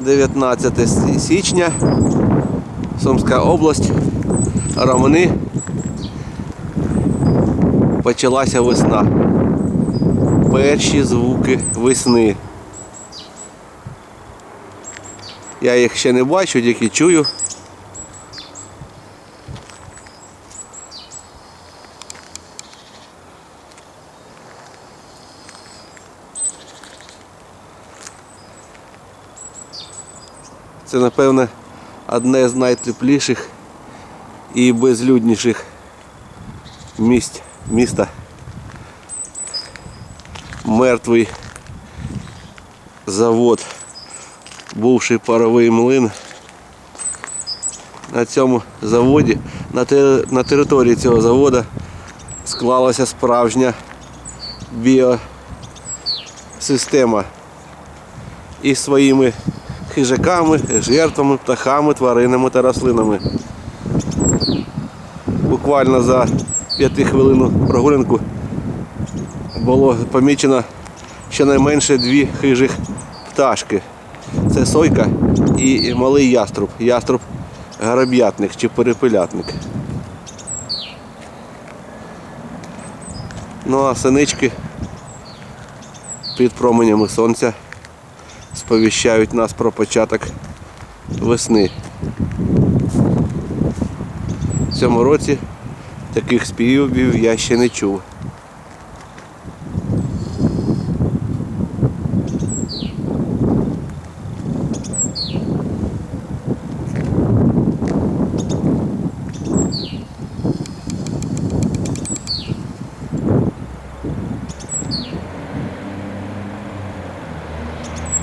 19 січня, Сумська область, рамни Почалася весна. Перші звуки весни. Я їх ще не бачу, тільки чую. Це, напевне, одне з найтепліших і безлюдніших місць міста. Мертвий завод, бувший паровий млин. На цьому заводі, на, на території цього заводу склалася справжня біосистема із своїми хижаками, жертвами, птахами, тваринами та рослинами. Буквально за п'ятихвилинну прогулянку було помічено щонайменше дві хижих пташки. Це сойка і малий яструб. Яструб гороб'ятник чи перепелятник. Ну а синички під променями сонця сповіщають нас про початок весни. В цьому році таких співів я ще не чув.